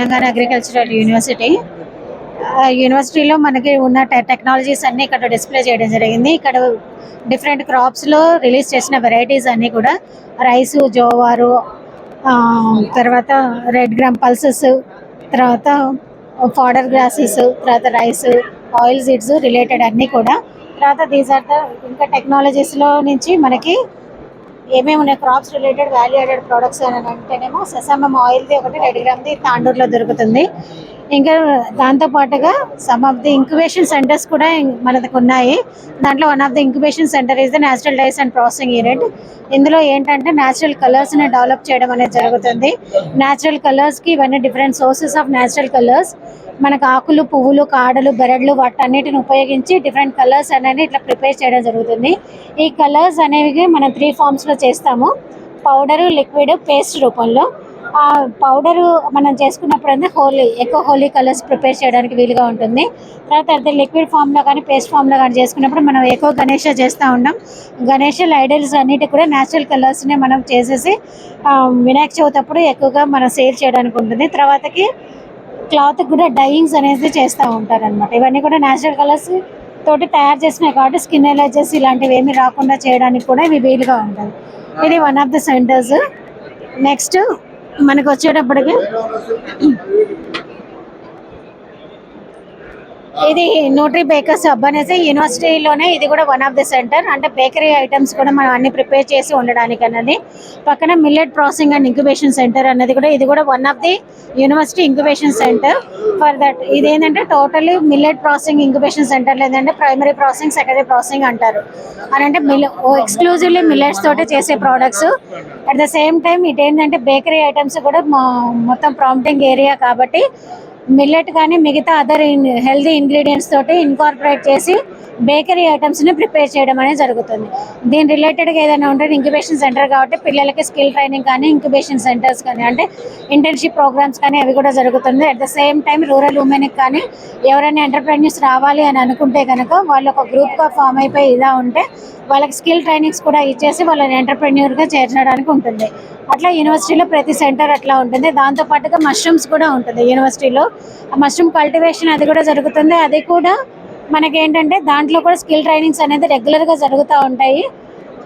Telangana agricultural university యూనివర్సిటీలో మనకి ఉన్న టె- టెక్నాలజీస్ అన్నీ ఇక్కడ డిస్ప్లే చేయడం జరిగింది. ఇక్కడ డిఫరెంట్ క్రాప్స్లో రిలీజ్ చేసిన వెరైటీస్ అన్నీ కూడా రైసు జోవారు తర్వాత రెడ్ గ్రామ్ పల్సెస్ తర్వాత ఫాడర్ గ్రాసెస్ తర్వాత రైస్ ఆయిల్ సీడ్స్ రిలేటెడ్ అన్నీ కూడా. తర్వాత దీస్ ఆర్ ద ఇంకా టెక్నాలజీస్లో నుంచి మనకి ఏమేమి ఉన్నాయి? Crops related value added products అని అంటేనేమో సెసామమ్ ఆయిల్ది ఒకటి రెడ్ గ్రామ్ది తాండూరులో దొరుకుతుంది. ఇంకా దాంతో పాటుగా some of the incubation centres కూడా మన మనకు ఉన్నాయి. దాంట్లో one of the incubation centre is the natural dyes and processing unit ఇందులో ఏంటంటే న్యాచురల్ కలర్స్ని డెవలప్ చేయడం అనేది జరుగుతుంది. న్యాచురల్ కలర్స్కి ఇవన్నీ different sources of natural colours మనకు ఆకులు పువ్వులు కాడలు బెరడ్లు వాటన్నిటిని ఉపయోగించి డిఫరెంట్ కలర్స్ అనేది ఇట్లా ప్రిపేర్ చేయడం జరుగుతుంది. ఈ కలర్స్ అనేవి మనం త్రీ ఫామ్స్లో చేస్తాము. పౌడరు లిక్విడ్ పేస్ట్ రూపంలో. ఆ పౌడరు మనం చేసుకున్నప్పుడు అంటే హోలీ ఎక్కువ హోలీ కలర్స్ ప్రిపేర్ చేయడానికి వీలుగా ఉంటుంది. తర్వాత అదే లిక్విడ్ ఫామ్లో కానీ పేస్ట్ ఫామ్లో కానీ చేసుకున్నప్పుడు మనం ఎక్కువ గణేష చేస్తూ ఉంటాం. గణేష ఐడల్స్ అన్నిటి కూడా న్యాచురల్ కలర్స్ని మనం చేసేసి వినాయక చవితి అప్పుడు ఎక్కువగా మనం సేల్ చేయడానికి ఉంటుంది. తర్వాతకి క్లాత్ కూడా డైయింగ్స్ అనేది చేస్తూ ఉంటారనమాట ఇవన్నీ కూడా న్యాచురల్ కలర్స్ తోటి తయారు చేసినాయి కాబట్టి స్కిన్ ఎలర్జెస్ ఇలాంటివి ఏమీ రాకుండా చేయడానికి కూడా ఇవి వీలుగా ఉంటుంది ఇది one of the centres next మనకు వచ్చేటప్పటికి ఇది న్యూట్రీ బేకర్స్ హబ్ అనేసి యూనివర్సిటీలోనే ఇది కూడా వన్ ఆఫ్ ది సెంటర్ అంటే బేకరీ ఐటమ్స్ కూడా మనం అన్ని ప్రిపేర్ చేసి ఉండడానికి అన్నది పక్కన millet processing and incubation centre అన్నది కూడా ఇది కూడా one of the university incubation centre for that ఇది ఏంటంటే totally millet processing incubation centre లేదంటే ప్రైమరీ ప్రాసెసింగ్ సెకండరీ ప్రాసెసింగ్ అంటారు. అని అంటే మిల్ ఎక్స్క్లూజివ్లీ మిల్లెట్స్ తోటే చేసే products at the same time ఇదేంటంటే ఏంటంటే బేకరీ ఐటమ్స్ కూడా మొత్తం ప్రాంప్టింగ్ ఏరియా కాబట్టి మిల్లెట్ కానీ మిగతా అదర్ హెల్దీ ఇంగ్రీడియంట్స్ తోటి ఇన్కార్పొరేట్ చేసి బేకరీ ఐటమ్స్ని ప్రిపేర్ చేయడం అనేది జరుగుతుంది. దీని రిలేటెడ్గా ఏదైనా ఉంటే ఇంక్యుబేషన్ సెంటర్ కాబట్టి పిల్లలకి స్కిల్ ట్రైనింగ్ కానీ ఇంక్యుబేషన్ సెంటర్స్ కానీ అంటే ఇంటర్న్షిప్ ప్రోగ్రామ్స్ కానీ అవి కూడా జరుగుతుంది. At the same time rural ఉమెన్కి కానీ ఎవరైనా ఎంటర్ప్రెన్యూర్స్ రావాలి అని అనుకుంటే కనుక వాళ్ళు ఒక గ్రూప్గా ఫామ్ అయిపోయి ఇలా ఉంటే వాళ్ళకి స్కిల్ ట్రైనింగ్స్ కూడా ఇచ్చేసి వాళ్ళని ఎంటర్ప్రెన్యూర్గా చేర్చడానికి ఉంటుంది. అట్లా యూనివర్సిటీలో ప్రతి సెంటర్ అట్లా ఉంటుంది. దాంతో పాటుగా మష్రూమ్స్ కూడా ఉంటుంది యూనివర్సిటీలో ఆ మష్రూమ్ కల్టివేషన్ అది కూడా జరుగుతుంది. అది కూడా మనకి ఏంటంటే దాంట్లో కూడా స్కిల్ ట్రైనింగ్స్ అనేది రెగ్యులర్గా జరుగుతూ ఉంటాయి.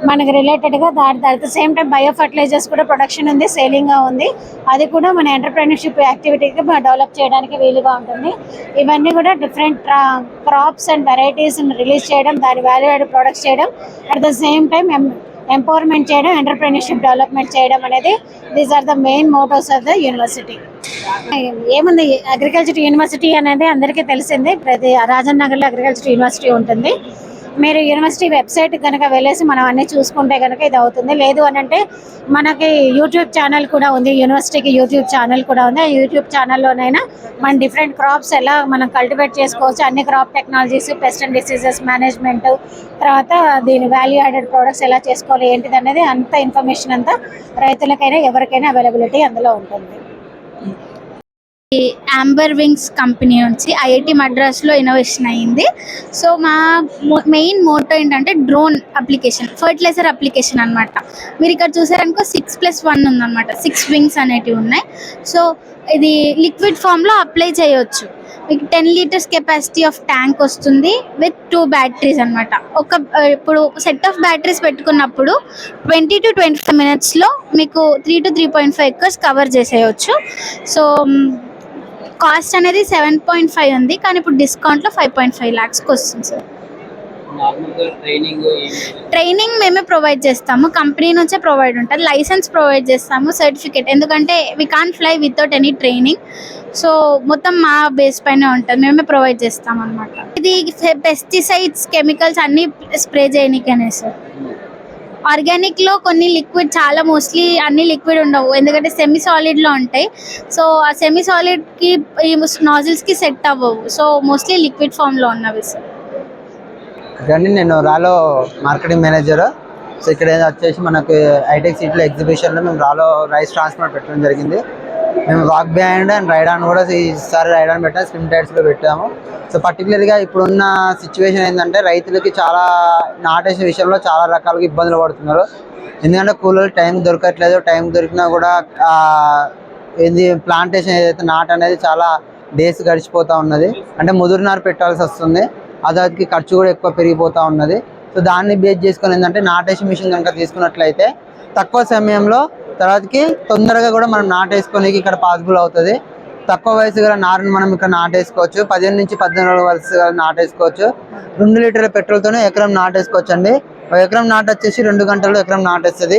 మనకి రిలేటెడ్గా దాని at the same time biofertilisers కూడా ప్రొడక్షన్ ఉంది సేలింగ్గా ఉంది. అది కూడా మన ఎంటర్ప్రెన్యూర్షిప్ యాక్టివిటీకి డెవలప్ చేయడానికి వీలుగా ఉంటుంది. ఇవన్నీ కూడా different crops and varieties release చేయడం దాని వాల్యూ యాడ్ ప్రొడక్ట్స్ చేయడం. At the same time empowerment చేయడం ఎంటర్ప్రెన్యూర్షిప్ డెవలప్మెంట్ చేయడం అనేది these are the main mottos of the university ఏముంది అగ్రికల్చర్ యూనివర్సిటీ అనేది అందరికీ తెలిసిందే. ప్రతి రాజన్ నగర్లో అగ్రికల్చర్ యూనివర్సిటీ ఉంటుంది. మీరు యూనివర్సిటీ వెబ్సైట్ కనుక వెళ్ళేసి మనం అన్నీ చూసుకుంటే కనుక ఇది అవుతుంది. లేదు అని అంటే మనకి యూట్యూబ్ ఛానల్ కూడా ఉంది. యూనివర్సిటీకి యూట్యూబ్ ఛానల్ కూడా ఉంది. ఆ యూట్యూబ్ ఛానల్లోనైనా మన డిఫరెంట్ క్రాప్స్ ఎలా మనం కల్టివేట్ చేసుకోవచ్చు. అన్ని crop technologies pest and diseases management తర్వాత దీని వాల్యూ యాడెడ్ ప్రోడక్ట్స్ ఎలా చేసుకోవాలి ఏంటిది అనేది అంత ఇన్ఫర్మేషన్ అంతా రైతులకైనా ఎవరికైనా అవైలబిలిటీ అందులో ఉంటుంది. యాంబర్ వింగ్స్ కంపెనీ నుంచి ఐఐటి మద్రాస్లో ఇన్నోవేషన్ అయ్యింది. సో మా మెయిన్ మోటో ఏంటంటే డ్రోన్ అప్లికేషన్ ఫర్టిలైజర్ అప్లికేషన్ అన్నమాట. మీరు ఇక్కడ చూసారనుకో సిక్స్ ప్లస్ వన్ ఉందన్నమాట. సిక్స్ వింగ్స్ అనేటివి ఉన్నాయి. సో ఇది లిక్విడ్ ఫామ్లో అప్లై చేయొచ్చు. మీకు ten litres capacity of tank వస్తుంది విత్ టూ బ్యాటరీస్ అనమాట ఒక ఇప్పుడు సెట్ ఆఫ్ బ్యాటరీస్ పెట్టుకున్నప్పుడు ట్వంటీ టు ట్వంటీ ఫైవ్ మినిట్స్లో మీకు three to three point five acres cover చేసేయచ్చు. సో కాస్ట్ అనేది సెవెన్ పాయింట్ ఫైవ్ ఉంది కానీ ఇప్పుడు డిస్కౌంట్లో ఫైవ్ పాయింట్ ఫైవ్ ల్యాక్స్కి వస్తుంది సార్. ట్రైనింగ్ మేమే ప్రొవైడ్ చేస్తాము కంపెనీ నుంచే ప్రొవైడ్ ఉంటుంది లైసెన్స్ ప్రొవైడ్ చేస్తాము సర్టిఫికేట్. ఎందుకంటే we can't fly without any training so మొత్తం మా బేస్ పైన ఉంటుంది మేమే ప్రొవైడ్ చేస్తాం అనమాట ఇది పెస్టిసైడ్స్ కెమికల్స్ అన్నీ స్ప్రే చేయనీకనే సార్. ఆర్గానిక్లో కొన్ని లిక్విడ్ చాలా మోస్ట్లీ అన్ని లిక్విడ్ ఉండవు. ఎందుకంటే సెమీ సాలిడ్లో ఉంటాయి. సో ఆ సెమీ సాలిడ్కి ఈ నాజిల్స్కి సెట్ అవ్వవు. సో మోస్ట్లీ లిక్విడ్ ఫామ్లో ఉన్నవి సార్ ఇదండి నేను రాలో మార్కెటింగ్ మేనేజర్ సో ఇక్కడ వచ్చేసి మనకు ఐటెక్ సిటీలో ఎగ్జిబిషన్లో మేము రాలో రైస్ ట్రాన్స్ఫర్ పెట్టడం జరిగింది. మేము walk band and ride on కూడా ఈసారి రైడ్ ఆన్ పెట్టాము స్లిమ్ టైర్స్లో పెట్టాము. సో పర్టికులర్గా ఇప్పుడున్న సిచ్యువేషన్ ఏంటంటే రైతులకి చాలా నాటేసిన విషయంలో చాలా రకాలుగా ఇబ్బందులు పడుతున్నారు. ఎందుకంటే కూలీలు టైం దొరకట్లేదు టైం దొరికినా కూడా ఏంది ప్లాంటేషన్ ఏదైతే నాట్ అనేది చాలా డేస్ గడిచిపోతూ ఉన్నది. అంటే ముదురునారు పెట్టాల్సి వస్తుంది. అదానికి ఖర్చు కూడా ఎక్కువ పెరిగిపోతూ ఉన్నది. సో దాన్ని బేస్ చేసుకొని ఏంటంటే నాటేషన్ మిషన్ కనుక తీసుకున్నట్లయితే తక్కువ సమయంలో తర్వాతకి తొందరగా కూడా మనం నాటేసుకోనికి ఇక్కడ పాసిబుల్ అవుతుంది. తక్కువ వయసు గల నారుని మనం ఇక్కడ నాటేసుకోవచ్చు. పదిహేను నుంచి పద్దెనిమిది వయసు గల నాటేసుకోవచ్చు. రెండు లీటర్ల పెట్రోల్తోనే ఎకరం నాటేసుకోవచ్చు అండి ఒక ఎకరం నాటు వచ్చేసి రెండు గంటల్లో ఎకరం నాటేస్తుంది.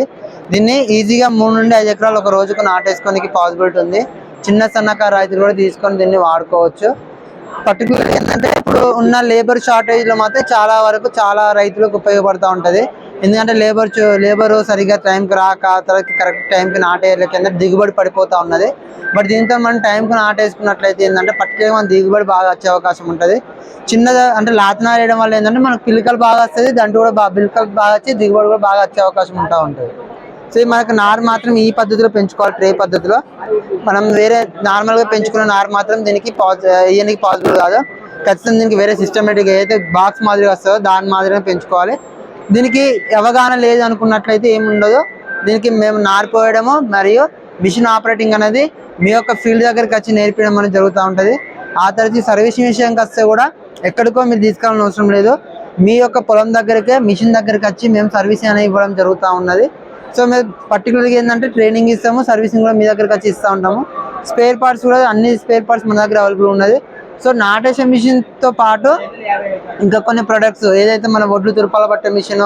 దీన్ని ఈజీగా మూడు నుండి ఐదు ఎకరాలు ఒక రోజుకు నాటేసుకోనికి పాసిబిలిటీ ఉంది. చిన్న సన్నకారు రైతులు కూడా తీసుకొని దీన్ని వాడుకోవచ్చు. పర్టికులర్ ఏంటంటే ఇప్పుడు ఉన్న లేబర్ షార్టేజ్లో మాత్రం చాలా వరకు చాలా రైతులకు ఉపయోగపడుతూ ఉంటుంది. ఎందుకంటే లేబర్ లేబర్ సరిగ్గా టైంకి రాక తర్వాత కరెక్ట్ టైంకి నాటేయలేక కింద దిగుబడి పడిపోతూ ఉన్నది. బట్ దీంతో మనం టైంకి నాటేసుకున్నట్లయితే ఏంటంటే పర్టికులర్ మన దిగుబడి బాగా వచ్చే అవకాశం ఉంటుంది. చిన్నది అంటే లాతనాలు వేయడం వల్ల ఏంటంటే మనకు పిలికలు బాగా వస్తుంది దాంట్లో కూడా బాగా పిలికలు బాగా వచ్చి దిగుబడి కూడా బాగా వచ్చే అవకాశం ఉంటా ఉంటుంది. సో ఇది మనకు నారు మాత్రం ఈ పద్ధతిలో పెంచుకోవాలి ట్రే పద్ధతిలో. మనం వేరే నార్మల్గా పెంచుకున్న నారు మాత్రం దీనికి ఇయనికి పాసిబుల్ కాదు. ఖచ్చితంగా దీనికి వేరే సిస్టమేటిక్ ఏదైతే బాక్స్ మాదిరిగా వస్తుందో దాని మాదిరిగా పెంచుకోవాలి. దీనికి అవగాహన లేదు అనుకున్నట్లయితే ఏమి ఉండదు దీనికి మేము నారిపోయడము మరియు మిషన్ ఆపరేటింగ్ అనేది మీ యొక్క ఫీల్డ్ దగ్గరికి వచ్చి నేర్పించడం అనేది జరుగుతూ ఉంటుంది. ఆ తర్వాత సర్వీసింగ్ విషయానికి వస్తే కూడా ఎక్కడికో మీరు తీసుకోవాలని అవసరం లేదు. మీ యొక్క పొలం దగ్గరికే మిషన్ దగ్గరికి వచ్చి మేము సర్వీసింగ్ అనేది ఇవ్వడం జరుగుతూ ఉన్నది. సో మేము పర్టికులర్గా ఏంటంటే ట్రైనింగ్ ఇస్తాము సర్వీసింగ్ కూడా మీ దగ్గరికి వచ్చి ఇస్తూ ఉంటాము. స్పేర్ పార్ట్స్ కూడా అన్ని స్పేర్ పార్ట్స్ మన దగ్గర అవైలబుల్ ఉన్నది. సో నాటేషన్ మిషన్తో పాటు ఇంకా కొన్ని ప్రొడక్ట్స్ ఏదైతే మన ఒడ్లు తురపాల పట్టే మిషన్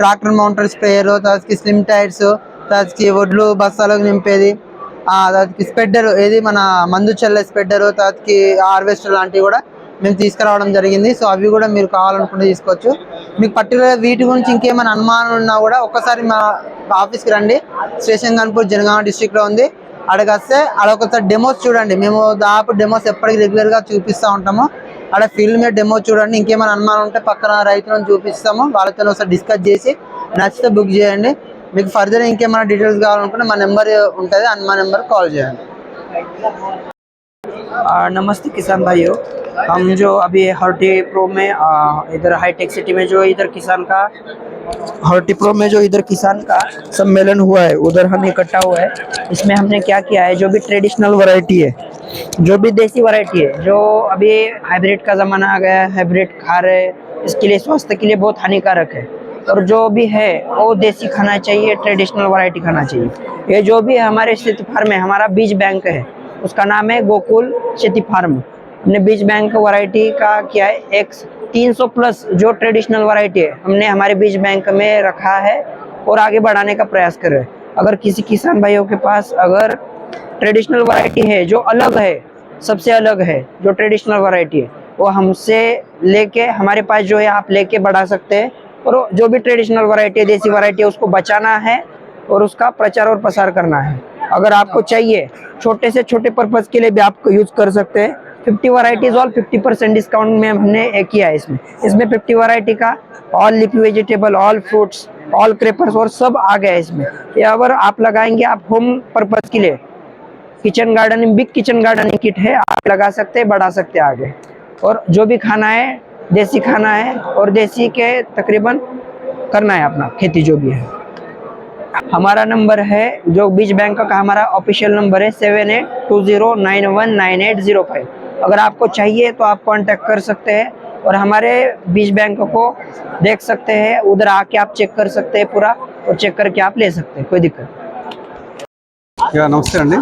ట్రాక్టర్ మౌంటర్ స్ప్రేయర్ తర్వాతకి స్లిమ్ టైర్స్ తర్వాతకి ఒడ్లు బస్తాలకు నింపేది ఆ తర్వాతకి స్పెడ్డర్ ఏది మన మందు చల్లే స్పెడ్డర్ తర్వాతకి హార్వెస్టర్ లాంటివి కూడా మేము తీసుకురావడం జరిగింది. సో అవి కూడా మీరు కావాలనుకుంటే తీసుకోవచ్చు. మీకు పర్టికులర్ వీటి గురించి ఇంకేమైనా అనుమానం ఉన్నా కూడా ఒక్కసారి మా ఆఫీస్కి రండి. స్టేషన్ కాన్పూర్ జనగామ డిస్ట్రిక్ట్లో ఉంది. అడగస్తే అక్కడ ఒకసారి డెమోస్ చూడండి. మేము దాపు డెమోస్ ఎప్పటికీ రెగ్యులర్గా చూపిస్తూ ఉంటాము. అక్కడ ఫీల్డ్ మీద డెమో చూడండి. ఇంకేమైనా అనుమానం ఉంటే పక్కన రైతులను చూపిస్తాము. వాళ్ళతో ఒకసారి డిస్కస్ చేసి నచ్చితే బుక్ చేయండి. మీకు ఫర్దర్ ఇంకేమైనా డీటెయిల్స్ కావాలనుకుంటే మా నెంబర్ ఉంటుంది. అని మా నెంబర్ కాల్ చేయండి. నమస్తే కిసాన్ భాయ్. हम जो अभी हर्टी प्रो में इधर हाईटेक सिटी में जो इधर किसान का, हर्टी प्रो में जो इधर किसान का सम्मेलन हुआ है, उधर हम इकट्ठा हुआ है। इसमें हमने क्या किया है, जो भी ट्रेडिशनल वैरायटी है, जो भी देसी वैरायटी है, जो अभी हाइब्रिड का ज़माना आ गया है हाइब्रिड खा रहे इसके लिए स्वास्थ्य के लिए बहुत हानिकारक है। और जो भी है, वो देसी खाना चाहिए ट्रेडिशनल वैरायटी खाना चाहिए। ये जो भी हमारे स्थित फार्म है, हमारा बीज बैंक है, उसका नाम है गोकुल खेती फार्म। हमने बीज बैंक वैरायटी का किया है, एक 300 प्लस जो ट्रेडिशनल वैरायटी है, हमने हमारे बीज बैंक में रखा है और आगे बढ़ाने का प्रयास कर रहे हैं। अगर किसी किसान भाइयों के पास अगर ट्रेडिशनल वैरायटी है, जो अलग है, सबसे अलग है, जो ट्रेडिशनल वैरायटी है, वो हमसे लेके, हमारे पास जो है, आप लेके बढ़ा सकते हैं और जो भी ट्रेडिशनल वैरायटी है, देसी वैरायटी है, उसको बचाना है और उसका प्रचार और प्रसार करना है। अगर आपको चाहिए, छोटे से छोटे पर्पज के लिए भी आप यूज़ कर सकते हैं। Fifty varieties all fifty percent discount में हमने किया है इसमें। इसमें फिफ्टी वराइटी का all leafy vegetable all fruits all creepers और सब आ गया है इसमें। ये अगर आप लगाएँगे, आप होम पर्पज के लिए kitchen gardening big kitchen gardening kit है, आप लगा सकते हैं, बढ़ा सकते हैं आगे। और जो भी खाना है, देसी खाना है, और देसी के तकरीबन करना है अपना, खेती जो भी है। हमारा नंबर है, जो बीज बैंक का हमारा ऑफिशियल नंबर है seven eight two zero nine one nine eight zero five अगर आपको चाहिए तो आप कांटेक्ट कर सकते हैं और हमारे बीज बैंक को देख सकते हैं उधर आके आप चेक कर सकते हैं पूरा और चेक करके आप ले सकते हैं कोई दिक्कत नहीं। యా నమస్తే అండి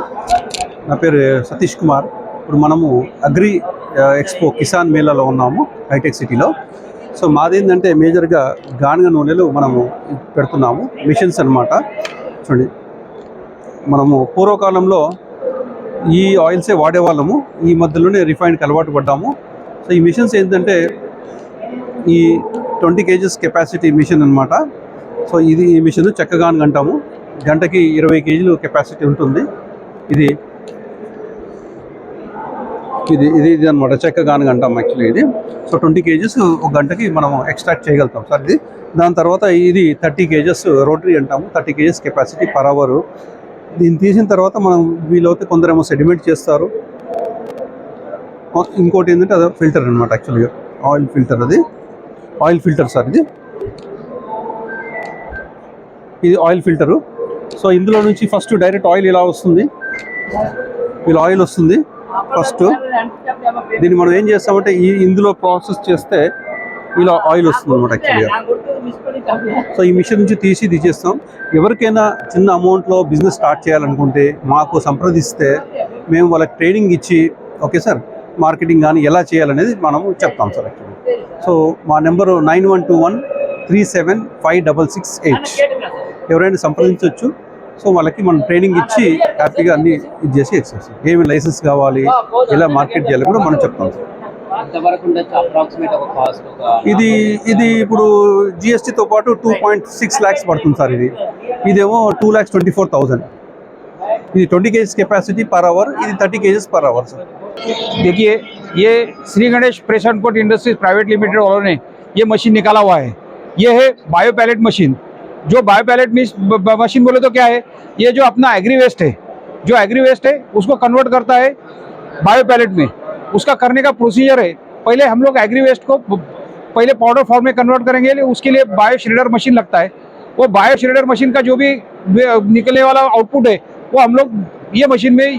నా పేరు సతీష్ కుమార్ ఇప్పుడు మనము అగ్రి ఆ, ఎక్స్పో కిసాన్ మేళాలో ఉన్నాము హైటెక్ సిటీలో సో మాది ఏంటంటే మేజర్గా గానుగ నూనెలు మనము పెడుతున్నాము మిషన్స్ అన్నమాట చూడండి మనము పూర్వకాలంలో ఈ ఆయిల్సే వాడేవాళ్ళము. ఈ మధ్యలోనే రిఫైన్డ్కి అలవాటు పడ్డాము. సో ఈ మిషన్స్ ఏంటంటే ఈ ట్వంటీ కేజెస్ కెపాసిటీ మిషన్ అనమాట సో ఇది ఈ మిషన్ చెక్కగానుగ అంటాము. గంటకి ఇరవై కేజీలు కెపాసిటీ ఉంటుంది. ఇది ఇది ఇది ఇది అనమాట చెక్కగాను అంటాం యాక్చువల్లీ ఇది. సో ట్వంటీ కేజెస్ ఒక గంటకి మనం ఎక్స్ట్రాక్ట్ చేయగలుగుతాం. సార్ ఇది దాని తర్వాత ఇది థర్టీ కేజెస్ రోటరీ అంటాము. Thirty KGs capacity per hour. దీన్ని తీసిన తర్వాత మనం వీలైతే కొందరేమో సెడిమెంట్ చేస్తారు. ఇంకోటి ఏంటంటే అది ఫిల్టర్ అనమాట యాక్చువల్గా ఆయిల్ ఫిల్టర్ అది. ఆయిల్ ఫిల్టర్ సార్ ఇది. ఇది ఆయిల్ ఫిల్టరు సో ఇందులో నుంచి ఫస్ట్ డైరెక్ట్ ఆయిల్ ఇలా వస్తుంది. వీళ్ళు ఆయిల్ వస్తుంది. ఫస్ట్ దీన్ని మనం ఏం చేస్తామంటే ఈ ఇందులో ప్రాసెస్ చేస్తే ఇలా ఆయిల్ వస్తుంది అనమాట యాక్చువల్గా సో ఈ మిషన్ నుంచి తీసి తీసేస్తాం. ఎవరికైనా చిన్న అమౌంట్లో బిజినెస్ స్టార్ట్ చేయాలనుకుంటే మాకు సంప్రదిస్తే మేము వాళ్ళకి ట్రైనింగ్ ఇచ్చి ఓకే సార్ మార్కెటింగ్ కానీ ఎలా చేయాలనేది మనము చెప్తాం సార్ యాక్చువల్లీ సో మా number nine one two one three seven five double six eight. ఎవరైనా సంప్రదించవచ్చు సో వాళ్ళకి మనం ట్రైనింగ్ ఇచ్చి హ్యాపీగా అన్ని ఇది చేసి ఇచ్చేస్తాం ఏమి లైసెన్స్ కావాలి ఎలా మార్కెట్ చేయాలి కూడా మనం చెప్తాం సార్ ఎంతవరకు ఉండొచ్చు అప్రాక్సిమేట్ ఒక కాస్ట్ ఒక ఇది ఇది ఇప్పుడు జిఎస్టీతో పాటు టూ పాయింట్ సిక్స్ ల్యాక్స్ పడుతుంది సార్ ఇది ఇదేమో two lakhs twenty four thousand ఇది twenty kgs capacity per hour ఇది thirty kgs per hour sir देखिए ये Shri Ganesh press and coat industries private limited वालों ने ये मशीन निकाला हुआ है ये है बायो पैलेट मशीन जो बायो पैलेट मशीन बोले तो क्या है ये जो अपना एग्री वेस्ट है जो एग्री वेस्ट है उसको कन्वर्ट करता है बायो पैलेट में उसका करने का प्रोसीजर है। पहले हम लोग एग्री वेस्ट को पहले पाउडर फॉर्म में कन्वर्ट करेंगे, उसके लिए बायो श्रेडर मशीन लगता है। वो बायो श्रेडर मशीन का जो भी निकलने वाला आउटपुट है, वो हम लोग ये मशीन में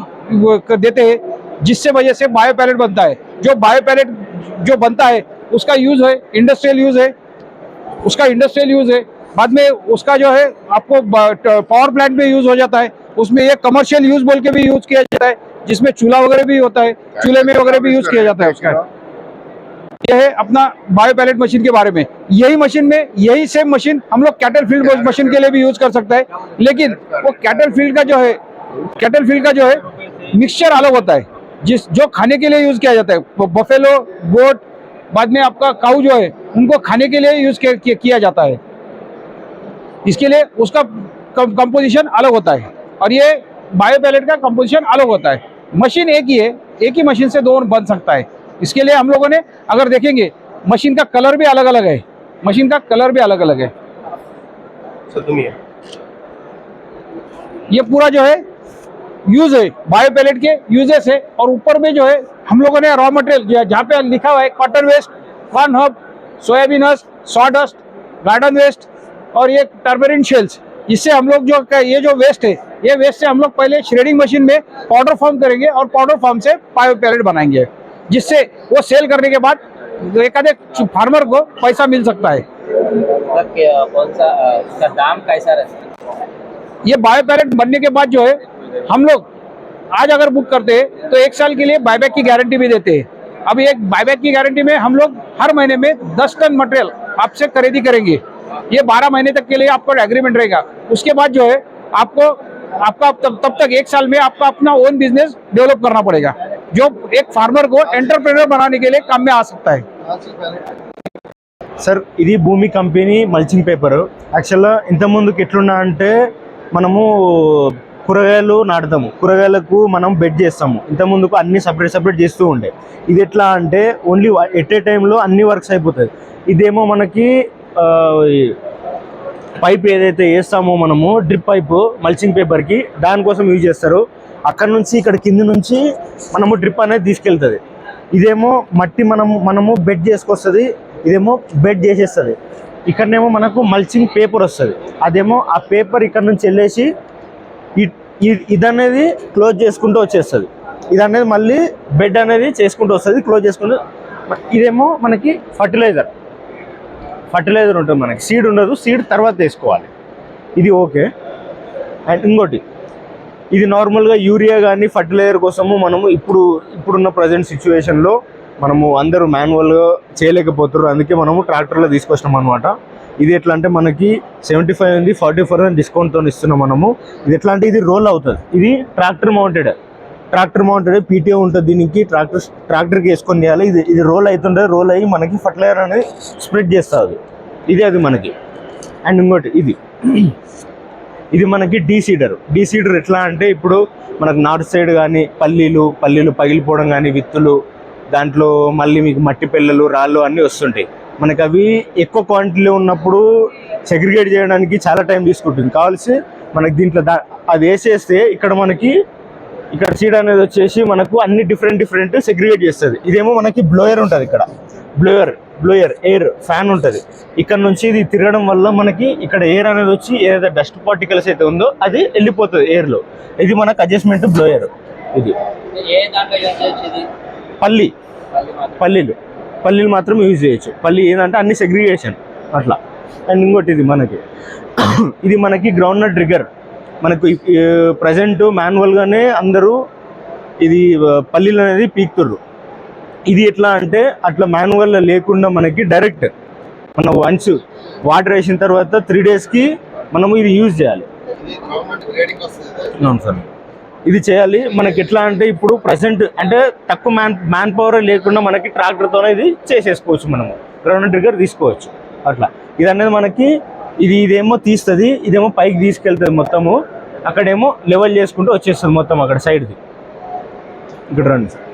देते हैं, जिससे वजह से बायो पैलेट बनता है। जो बायो पैलेट जो बनता है, उसका यूज़ है इंडस्ट्रियल यूज़ है, उसका इंडस्ट्रियल यूज़ है। बाद में उसका जो है, आपको पावर प्लांट में यूज़ हो जाता है। उसमें एक कमर्शियल यूज़ बोल के भी यूज़ किया जाता है। जिसमें चूल्हा वगैरह भी होता है चूल्हे में वगैरह भी यूज़ किया जाता है उसका। यह है अपना बायो पैलेट मशीन के बारे में। यही मशीन में यही सेम मशीन हम लोग कैटल फ़ील्ड मशीन के लिए भी यूज़ कर सकते हैं। लेकिन वो कैटल फ़ील्ड का जो है कैटल फ़ील्ड का जो है मिक्सचर अलग होता है। जिस जो खाने के लिए यूज़ किया जाता है बफेलो गोट बाद में आपका काऊ जो है उनको खाने के लिए यूज़ किया, किया जाता है। इसके लिए उसका कंपोजिशन अलग होता है। और ये बायो पैलेट का कंपोजिशन अलग होता है। मशीन एक ही है एक ही मशीन से दो बन सकता है। इसके लिए हम लोगों ने अगर देखेंगे मशीन का कलर भी अलग अलग है। मशीन का कलर भी अलग अलग है ये पूरा जो है यूज़ है बायो पैलेट के यूजेस है और ऊपर में जो है हम लोगों ने रॉ मटेरियल जहाँ पे लिखा हुआ है cotton waste corn hub soyabean husk sawdust garden waste और ये टर्बरिन शेल्स इससे हम लोग जो ये जो वेस्ट है ये वेस्ट से हम लोग पहले श्रेडिंग मशीन में पाउडर फॉर्म करेंगे और पाउडर फॉर्म से बायो पैलेट बनाएँगे जिससे वो सेल करने के बाद एक आधे फार्मर को पैसा मिल सकता है। कौन सा दाम कैसा रहता है? ये बायो पैलेट बनने के बाद जो है हम लोग आज अगर बुक करते हैं तो एक साल के लिए बायबैक की गारंटी भी देते हैं। अब एक बायबैक की गारंटी में हम लोग हर महीने में 10 टन मटेरियल आपसे खरीदी करेंगे। ये 12 महीने तक के लिए आपका एग्रीमेंट रहेगा उसके बाद जो है आपको आपका तब तब तक एक साल में आपका अपना ओन बिजनेस डेवलप करना पड़ेगा जो एक फार्मर को एंटरप्रेन्योर बनाने के लिए काम में आ सकता है సార్ ఇది భూమి కంపెనీ మల్చింగ్ పేపర్ యాక్చువల్గా ఇంత ముందుకు ఎట్లున్నా అంటే మనము కూరగాయలు నాటుతాము కూరగాయలకు మనం బెడ్ చేస్తాము ఇంత ముందుకు అన్ని సపరేట్ సపరేట్ చేస్తూ ఉండే ఇది ఎట్లా అంటే ఓన్లీ ఎట్ ఏ టైంలో అన్ని వర్క్స్ అయిపోతుంది ఇదేమో మనకి ఆ, ఈ పైప్ ఏదైతే వేస్తామో మనము డ్రిప్ పైపు మల్చింగ్ పేపర్కి దానికోసం యూజ్ చేస్తారు. అక్కడ నుంచి ఇక్కడ కింద నుంచి మనము డ్రిప్ అనేది తీసుకెళ్తుంది. ఇదేమో మట్టి మనము మనము బెడ్ చేసుకొస్తుంది ఇదేమో బెడ్ చేసేస్తుంది. ఇక్కడనేమో మనకు మల్చింగ్ పేపర్ వస్తుంది. అదేమో ఆ పేపర్ ఇక్కడ నుంచి వెళ్ళేసి ఇదనేది క్లోజ్ చేసుకుంటూ వచ్చేస్తుంది. ఇది అనేది మళ్ళీ బెడ్ అనేది చేసుకుంటూ వస్తుంది క్లోజ్ చేసుకుంటూ. ఇదేమో మనకి ఫర్టిలైజర్. ఫర్టిలైజర్ ఉంటుంది మనకి. సీడ్ ఉండదు సీడ్ తర్వాత వేసుకోవాలి. ఇది ఓకే. అండ్ ఇంకోటి ఇది నార్మల్గా యూరియా కానీ ఫర్టిలైజర్ కోసము మనము ఇప్పుడు ఇప్పుడున్న ప్రజెంట్ సిచ్యువేషన్లో మనము అందరూ మాన్యువల్గా చేయలేకపోతున్నారు అందుకే మనము ట్రాక్టర్లో తీసుకొచ్చినాం అనమాట ఇది ఎట్లా అంటే మనకి సెవెంటీ ఫైవ్ ఉంది ఫార్టీ పర్సెంట్ డిస్కౌంట్తో ఇస్తున్నాం మనము. ఇది ఎట్లా అంటే ఇది రోల్ అవుతుంది. ఇది tractor mounted. Tractor mounted PTO ఉంటుంది దీనికి ట్రాక్టర్ ట్రాక్టర్కి వేసుకొని చేయాలి. ఇది ఇది రోల్ అవుతుంటే రోల్ అయ్యి మనకి ఫర్టిలైజర్ అనేది స్ప్రెడ్ చేస్తుంది. ఇది అది మనకి. అండ్ ఇంకోటి ఇది. ఇది మనకి డీ సీడర్ డీ సీడర్ ఎట్లా అంటే ఇప్పుడు మనకు నార్త్ సైడ్ కానీ పల్లీలు పల్లీలు పగిలిపోవడం కానీ విత్తులు దాంట్లో మళ్ళీ మీకు మట్టి పిల్లలు రాళ్ళు అన్నీ వస్తుంటాయి. మనకి అవి ఎక్కువ క్వాంటిటీలో ఉన్నప్పుడు సెగ్రిగేట్ చేయడానికి చాలా టైం తీసుకుంటుంది. కావాల్సి మనకి దీంట్లో దా అది వేసేస్తే ఇక్కడ మనకి ఇక్కడ సీడ్ అనేది వచ్చేసి మనకు అన్ని డిఫరెంట్ డిఫరెంట్ సెగ్రిగేట్ చేస్తుంది. ఇదేమో మనకి బ్లోయర్ ఉంటుంది ఇక్కడ. బ్లోయర్ బ్లోయర్ ఎయిర్ ఫ్యాన్ ఉంటుంది. ఇక్కడ నుంచి ఇది తిరగడం వల్ల మనకి ఇక్కడ ఎయిర్ అనేది వచ్చి ఏదైతే డస్ట్ పార్టికల్స్ అయితే ఉందో అది వెళ్ళిపోతుంది ఎయిర్లో. ఇది మనకు అడ్జస్ట్మెంట్ బ్లోయర్ ఇది. పల్లి. పల్లీలు. పల్లీలు మాత్రం యూజ్ చేయొచ్చు. పల్లి ఏంటంటే అన్ని సెగ్రిగేషన్ అట్లా. అండ్ ఇంకోటి ఇది మనకి. ఇది మనకి గ్రౌండ్ నట్ ట్రిగర్ మనకు ప్రజెంట్ మాన్యువల్గానే అందరూ ఇది పల్లీలు అనేది పీక్తుర్రు. ఇది ఎట్లా అంటే అట్లా మాన్యువల్ లేకుండా మనకి డైరెక్ట్ మనం వన్స్ వాటర్ వేసిన తర్వాత త్రీ డేస్కి మనము ఇది యూజ్ చేయాలి. అవును సార్. ఇది చేయాలి. మనకి ఎట్లా అంటే ఇప్పుడు ప్రజెంట్ అంటే తక్కువ మ్యాన్ మ్యాన్ పవర్ లేకుండా మనకి ట్రాక్టర్తోనే ఇది చేసేసుకోవచ్చు మనము. గ్రౌండ్ ట్రిగర్ తీసుకోవచ్చు. అట్లా. ఇది అనేది మనకి ఇది ఇదేమో తీస్తుంది ఇదేమో పైకి తీసుకెళ్తుంది మొత్తము. అక్కడేమో లెవెల్ చేసుకుంటూ వచ్చేస్తుంది మొత్తం అక్కడ సైడ్ది ఇక్కడ రండి సార్.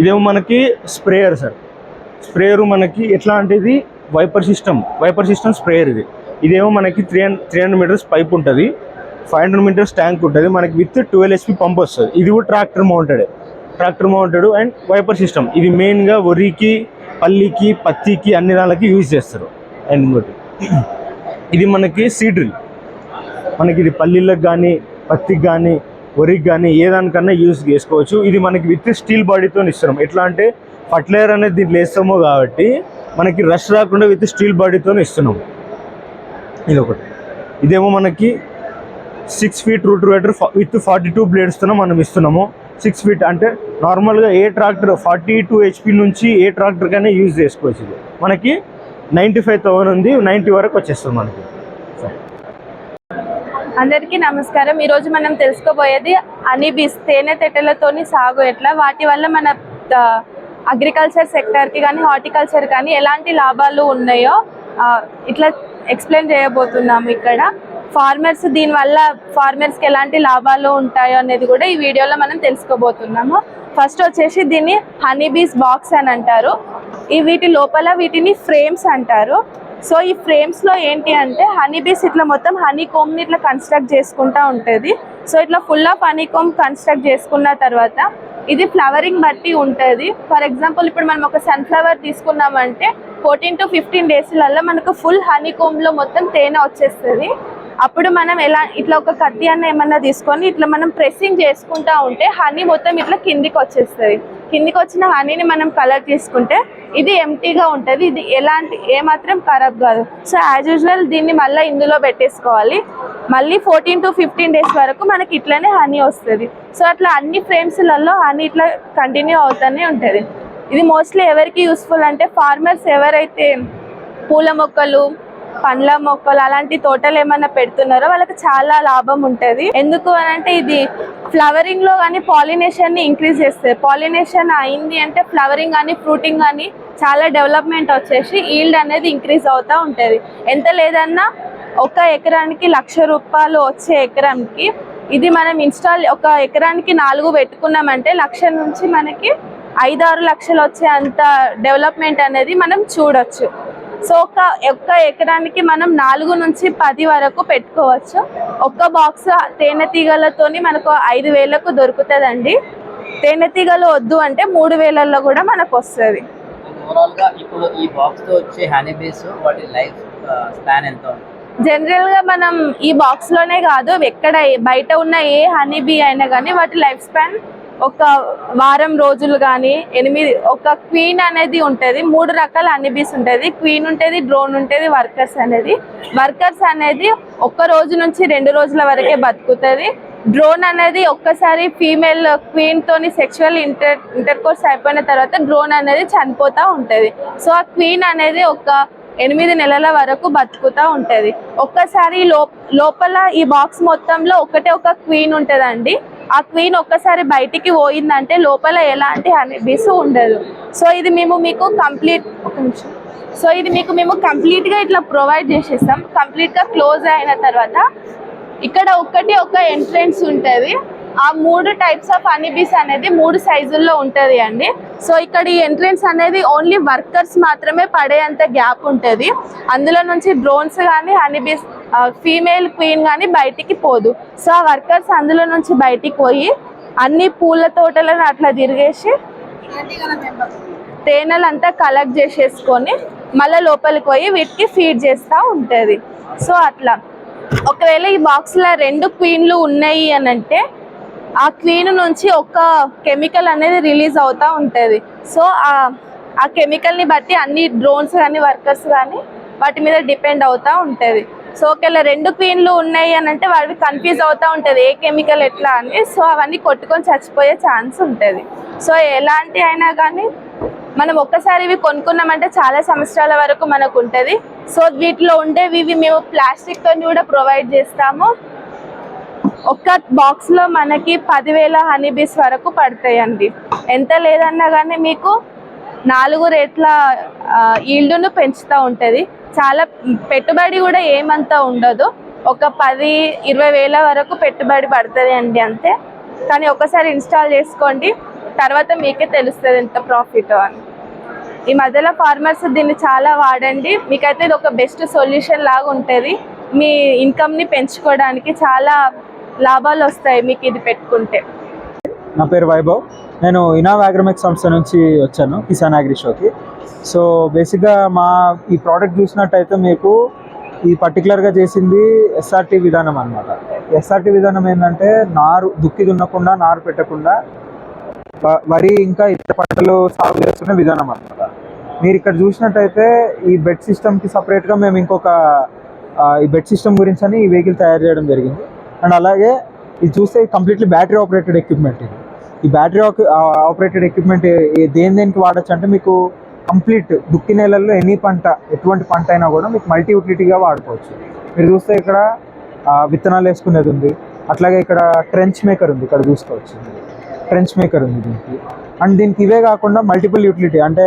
ఇదేమో మనకి స్ప్రేయర్ సార్. స్ప్రేయర్ మనకి ఎట్లాంటిది? Wiper system. Wiper system sprayer ఇది. ఇదేమో మనకి three three hundred metres pipe ఉంటుంది. ఫైవ్ హండ్రెడ్ మీటర్స్ ట్యాంక్ ఉంటుంది. మనకి విత్ ట్వెల్వ్ హెచ్పి పంప్ వస్తుంది. ఇది కూడా tractor mounted tractor mounted and wiper system. ఇది మెయిన్గా వరికి పల్లికి పత్తికి అన్ని దానికి యూజ్ చేస్తారు. అండ్ ఇంకోటి. ఇది మనకి సీడ్రిల్. మనకి ఇది పల్లీలకు కానీ పత్తికి కానీ వరికి కానీ ఏ దానికన్నా యూజ్ చేసుకోవచ్చు. ఇది మనకి విత్ స్టీల్ బాడీతో ఇస్తున్నాం. ఎట్లా అంటే ఫర్టిలైజర్ అనేది దీంట్లో వేస్తామో కాబట్టి మనకి రష్ రాకుండా విత్ స్టీల్ బాడీతో ఇస్తున్నాం. ఇది ఒకటి. ఇదేమో మనకి six feet rotavator with forty two బ్లేడ్స్తో మనం ఇస్తున్నాము. సిక్స్ ఫీట్ అంటే నార్మల్గా ఏ ట్రాక్టర్ ఫార్టీ టూ హెచ్పి నుంచి ఏ ట్రాక్టర్ కానీ యూజ్ చేసుకోవచ్చు ఇది. మనకి నైంటీ ఫైవ్ థౌసండ్ ఉంది నైంటీ వరకు వచ్చేస్తుంది మనకి. అందరికీ నమస్కారం. ఈరోజు మనం తెలుసుకోబోయేది అనిబీస్ తేనె తెట్టెలతోని సాగు ఎట్లా? వాటి వల్ల మన అగ్రికల్చర్ సెక్టర్కి కానీ హార్టికల్చర్ కానీ ఎలాంటి లాభాలు ఉన్నాయో ఇట్లా ఎక్స్ప్లెయిన్ చేయబోతున్నాము ఇక్కడ. ఫార్మర్స్ దీనివల్ల ఫార్మర్స్కి ఎలాంటి లాభాలు ఉంటాయో అనేది కూడా ఈ వీడియోలో మనం తెలుసుకోబోతున్నాము. ఫస్ట్ వచ్చేసి దీన్ని హనీబీస్ బాక్స్ అని అంటారు. ఈ వీటి లోపల వీటిని ఫ్రేమ్స్ అంటారు. సో ఈ ఫ్రేమ్స్లో ఏంటి అంటే హనీ బీస్ ఇట్లా మొత్తం హనీ కోమ్ని ఇట్లా కన్స్ట్రక్ట్ చేసుకుంటా ఉంటుంది. సో ఇట్లా full of honeycomb construct చేసుకున్న తర్వాత ఇది ఫ్లవరింగ్ బట్టి ఉంటుంది. ఫర్ ఎగ్జాంపుల్ ఇప్పుడు మనం ఒక సన్ఫ్లవర్ తీసుకున్నామంటే ఫోర్టీన్ టు ఫిఫ్టీన్ డేస్లలో మనకు ఫుల్ హనీ కోమ్లో మొత్తం తేనె వచ్చేస్తుంది. అప్పుడు మనం ఎలా ఇట్లా ఒక కత్తి అన్న ఏమన్నా తీసుకొని ఇట్లా మనం ప్రెస్సింగ్ చేసుకుంటా ఉంటే హనీ మొత్తం ఇట్లా కిందికి వచ్చేస్తుంది. కిందికి వచ్చిన హనీని మనం కలర్ తీసుకుంటే ఇది ఎంటీగా ఉంటుంది. ఇది ఎలాంటి ఏమాత్రం ఖరాబ్ కాదు. సో యాజ్ యూజువల్ దీన్ని మళ్ళీ ఇందులో పెట్టేసుకోవాలి. మళ్ళీ ఫోర్టీన్ టు ఫిఫ్టీన్ డేస్ వరకు మనకి ఇట్లనే హనీ వస్తుంది. సో అట్లా అన్ని ఫ్రేమ్స్లలో హనీ ఇట్లా కంటిన్యూ అవుతూనే ఉంటుంది. ఇది మోస్ట్లీ ఎవరికి యూస్ఫుల్ అంటే ఫార్మర్స్ ఎవరైతే పూల మొక్కలు పండ్ల మొక్కలు అలాంటి తోటలు ఏమైనా పెడుతున్నారో వాళ్ళకి చాలా లాభం ఉంటుంది. ఎందుకు అని అంటే ఇది ఫ్లవరింగ్లో కానీ పాలినేషన్ని ఇంక్రీజ్ చేస్తుంది పాలినేషన్ అయింది అంటే ఫ్లవరింగ్ కానీ ఫ్రూటింగ్ కానీ చాలా డెవలప్మెంట్ వచ్చేసి ఈల్డ్ అనేది ఇంక్రీజ్ అవుతూ ఉంటుంది. ఎంత లేదన్నా ఒక ఎకరానికి లక్ష రూపాయలు వచ్చే ఎకరానికి ఇది మనం ఇన్స్టాల్ ఒక ఎకరానికి నాలుగు పెట్టుకున్నామంటే లక్ష నుంచి మనకి ఐదారు లక్షలు వచ్చే అంత డెవలప్మెంట్ అనేది మనం చూడొచ్చు. సో ఒక ఒక్క ఎకరానికి మనం నాలుగు నుంచి పది వరకు పెట్టుకోవచ్చు. ఒక్క బాక్స్ తేనె తీగలతోని మనకు ఐదు వేలకు దొరుకుతుందండి. తేనె తీగలు వద్దు అంటే మూడు వేలల్లో కూడా మనకు వస్తుంది. ఓవరాల్గా ఇప్పుడు ఈ బాక్స్తో వచ్చే హనీ బేస్ వాటి లైఫ్ స్పాన్ ఎంత ఉంది జనరల్గా మనం ఈ బాక్స్లోనే కాదు ఎక్కడ బయట ఉన్న ఏ హనీ బీ అయినా కానీ వాటి లైఫ్ స్పాన్ ఒక వారం రోజులు కానీ ఎనిమిది ఒక క్వీన్ అనేది ఉంటుంది. మూడు రకాల హనీ ఉంటుంది. క్వీన్ ఉంటుంది డ్రోన్ ఉంటుంది వర్కర్స్ అనేది. వర్కర్స్ అనేది ఒక్క రోజు నుంచి రెండు రోజుల వరకే బతుకుతుంది. డ్రోన్ అనేది ఒక్కసారి ఫీమేల్ క్వీన్ తోని సెక్షువల్ ఇంటర్ ఇంటర్ కోర్స్ అయిపోయిన తర్వాత డ్రోన్ అనేది చనిపోతూ ఉంటుంది. సో ఆ క్వీన్ అనేది ఒక ఎనిమిది నెలల వరకు బతుకుతూ ఉంటుంది. ఒక్కసారి లో లోపల ఈ బాక్స్ మొత్తంలో ఒకటే ఒక క్వీన్ ఉంటుందండి. ఆ క్వీన్ ఒక్కసారి బయటికి పోయిందంటే లోపల ఎలాంటి హనీబీస్ ఉండదు. సో ఇది మేము మీకు కంప్లీట్ ఒక నిమిషం. సో ఇది మీకు మేము కంప్లీట్గా ఇట్లా ప్రొవైడ్ చేసేస్తాం. కంప్లీట్గా క్లోజ్ అయిన తర్వాత ఇక్కడ ఒక్కటి ఒక ఎంట్రెన్స్ ఉంటుంది. ఆ మూడు టైప్స్ ఆఫ్ హనీబీస్ అనేది మూడు సైజుల్లో ఉంటుంది అండి. సో ఇక్కడ ఈ ఎంట్రెన్స్ అనేది ఓన్లీ వర్కర్స్ మాత్రమే పడేంత గ్యాప్ ఉంటుంది. అందులో నుంచి డ్రోన్స్ కానీ హనీబీస్ ఫీమేల్ క్వీన్ కానీ బయటికి పోదు. సో ఆ వర్కర్స్ అందులో నుంచి బయటికి పోయి అన్ని పూల తోటలను అట్లా తిరిగేసి తేనెలంతా కలెక్ట్ చేసేసుకొని మళ్ళీ లోపలికి పోయి వీటికి ఫీడ్ చేస్తూ ఉంటుంది. సో అట్లా. ఒకవేళ ఈ బాక్స్లో రెండు క్వీన్లు ఉన్నాయి అని అంటే ఆ క్వీన్ నుంచి ఒక కెమికల్ అనేది రిలీజ్ అవుతూ ఉంటుంది. సో ఆ కెమికల్ని బట్టి అన్ని డ్రోన్స్ కానీ వర్కర్స్ కానీ వాటి మీద డిపెండ్ అవుతూ ఉంటుంది. సో ఒకవేళ రెండు క్వీన్లు ఉన్నాయి అని అంటే వాడికి కన్ఫ్యూజ్ అవుతూ ఉంటుంది. ఏ కెమికల్ ఎట్లా అని. సో అవన్నీ కొట్టుకొని చచ్చిపోయే ఛాన్స్ ఉంటుంది. సో ఎలాంటి అయినా కానీ మనం ఒక్కసారి ఇవి కొనుక్కున్నామంటే చాలా సంవత్సరాల వరకు మనకు ఉంటుంది. సో వీటిలో ఉండేవి ఇవి మేము ప్లాస్టిక్తో కూడా ప్రొవైడ్ చేస్తాము. ఒక్క బాక్స్లో మనకి పదివేల హనీబీస్ వరకు పడతాయండి. ఎంత లేదన్నా కానీ మీకు నాలుగు రేట్ల ఈల్డ్ను పెంచుతూ ఉంటుంది. చాలా పెట్టుబడి కూడా ఏమంతా ఉండదు. ఒక పది ఇరవై వేల వరకు పెట్టుబడి పడుతుంది అండి అంతే. కానీ ఒకసారి ఇన్స్టాల్ చేసుకోండి. తర్వాత మీకే తెలుస్తుంది ఎంత ప్రాఫిట్ అని. ఈ మధ్యలో ఫార్మర్స్ దీన్ని చాలా వాడండి. మీకైతే ఇది ఒక బెస్ట్ సొల్యూషన్ లాగా ఉంటుంది. మీ ఇన్కమ్ని పెంచుకోవడానికి చాలా లాభాలు వస్తాయి మీకు ఇది పెట్టుకుంటే. నా పేరు వైభవ్. నేను ఇనావ్ అగ్రమిక్ సంస్థ నుంచి వచ్చాను కిసాన్ అగ్రి షోకి. సో బేసిక్గా మా ఈ ప్రోడక్ట్ చూసినట్టయితే మీకు ఈ పర్టికులర్గా చేసింది ఎస్ఆర్టీ విధానం అనమాట ఎస్ఆర్టీ విధానం ఏంటంటే నారు దుక్కి దున్నకుండా నారు పెట్టకుండా వరి ఇంకా ఇతర పంటలు సాగు చేస్తున్న విధానం అనమాట మీరు ఇక్కడ చూసినట్టయితే ఈ బెడ్ సిస్టమ్కి సపరేట్గా మేము ఇంకొక ఈ బెడ్ సిస్టమ్ గురించి అని ఈ వెహికల్ తయారు చేయడం జరిగింది. అండ్ అలాగే ఇది చూస్తే కంప్లీట్లీ బ్యాటరీ ఆపరేటెడ్ ఎక్విప్మెంట్ ఇది. ఈ బ్యాటరీ ఆపరేటెడ్ ఎక్విప్మెంట్ దేని దేనికి వాడచ్చు అంటే మీకు కంప్లీట్ దుక్కి నేలల్లో ఎనీ పంట ఎటువంటి పంట అయినా కూడా మీకు మల్టీ యూటిలిటీగా వాడుకోవచ్చు. మీరు చూస్తే ఇక్కడ విత్తనాలు వేసుకునేది ఉంది. అట్లాగే ఇక్కడ ట్రెంచ్ మేకర్ ఉంది ఇక్కడ చూసుకోవచ్చు. ట్రెంచ్ మేకర్ ఉంది దీనికి. అండ్ దీనికి ఇవే కాకుండా మల్టిపుల్ యూటిలిటీ అంటే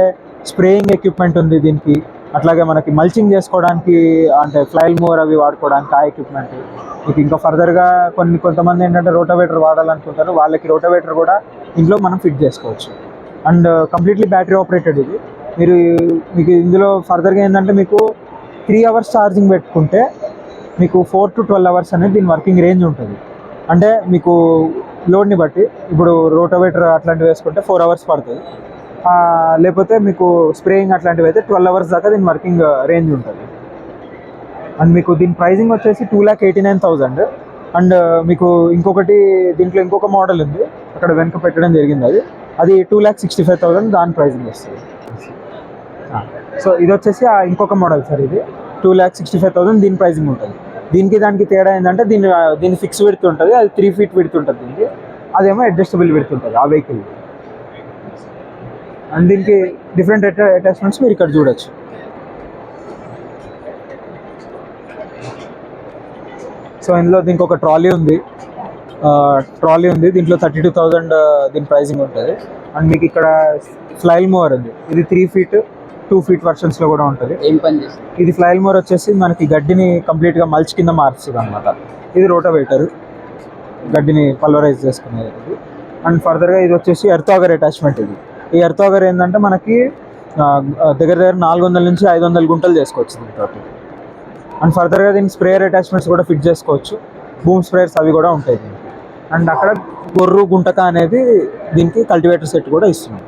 స్ప్రేయింగ్ ఎక్విప్మెంట్ ఉంది దీనికి. అట్లాగే మనకి మల్చింగ్ చేసుకోవడానికి అంటే ఫ్లైల్ మూవర్ అవి వాడుకోవడానికి ఆ ఎక్విప్మెంట్ మీకు ఇంకా ఫర్దర్గా కొన్ని కొంతమంది ఏంటంటే రోటోవేటర్ వాడాలనుకుంటారు. వాళ్ళకి రోటోవేటర్ కూడా ఇంట్లో మనం ఫిట్ చేసుకోవచ్చు. అండ్ కంప్లీట్లీ బ్యాటరీ ఆపరేటెడ్ ఇది. మీరు మీకు ఇందులో ఫర్దర్గా ఏంటంటే మీకు త్రీ అవర్స్ ఛార్జింగ్ పెట్టుకుంటే మీకు ఫోర్ టు ట్వెల్వ్ అవర్స్ అనేది దీని వర్కింగ్ రేంజ్ ఉంటుంది. అంటే మీకు లోడ్ని బట్టి ఇప్పుడు రోటోవేటర్ అట్లాంటివి వేసుకుంటే ఫోర్ అవర్స్ పడుతుంది. లేకపోతే మీకు స్ప్రేయింగ్ అట్లాంటివి అయితే ట్వెల్వ్ అవర్స్ దాకా దీని వర్కింగ్ రేంజ్ uh, ఉంటుంది. అండ్ మీకు దీని ప్రైజింగ్ వచ్చేసి two lakh eighty nine thousand and మీకు ఇంకొకటి దీంట్లో ఇంకొక మోడల్ ఉంది. అక్కడ వెనుక పెట్టడం జరిగింది అది. అది two lakh sixty five thousand దాని ప్రైజింగ్ వస్తుంది. సో ఇది వచ్చేసి ఆ ఇంకొక మోడల్ సార్ ఇది. Two lakh sixty five thousand దీని ప్రైజింగ్ ఉంటుంది. దీనికి దానికి తేడా ఏంటంటే దీని దీని ఫిక్స్ విడుతు ఉంటుంది. అది త్రీ ఫీట్ విడుతు ఉంటుంది దీనికి. అదేమో అడ్జస్టబుల్ విడుతు ఉంటుంది ఆ వెహికల్. అండ్ దీనికి డిఫరెంట్ అటాచ్మెంట్స్ మీరు ఇక్కడ చూడొచ్చు. సో ఇందులో దీనికి ఒక ట్రాలీ ఉంది. ట్రాలీ ఉంది. దీంట్లో థర్టీ టూ థౌజండ్ దీని ప్రైసింగ్ ఉంటుంది. అండ్ మీకు ఇక్కడ ఫ్లైల్ మోవర్ ఉంది. ఇది త్రీ ఫీట్ టూ ఫీట్ వర్షన్స్లో కూడా ఉంటుంది. ఇది ఫ్లైల్ మోర్ వచ్చేసి మనకి గడ్డిని కంప్లీట్గా మల్చ్ కింద మార్చుతుంది అనమాట ఇది రోటోవేటర్. గడ్డిని పల్వరైజ్ చేసుకునేది అండ్ ఫర్దర్గా ఇది వచ్చేసి ఎర్తాగర్ అటాచ్మెంట్ ఇది. ఈ ఎర్తాగర్ ఏంటంటే మనకి దగ్గర దగ్గర నాలుగు వందల నుంచి ఐదు వందల గుంటలు చేసుకోవచ్చు దీంతో అండ్ ఫర్దర్గా దీన్ని స్ప్రేయర్ అటాచ్మెంట్స్ కూడా ఫిట్ చేసుకోవచ్చు. బూమ్ స్ప్రేయర్స్ అవి కూడా ఉంటాయి అండ్ అక్కడ గొర్రు గుంటక అనేది దీనికి కల్టివేటర్ సెట్ కూడా ఇస్తున్నాం.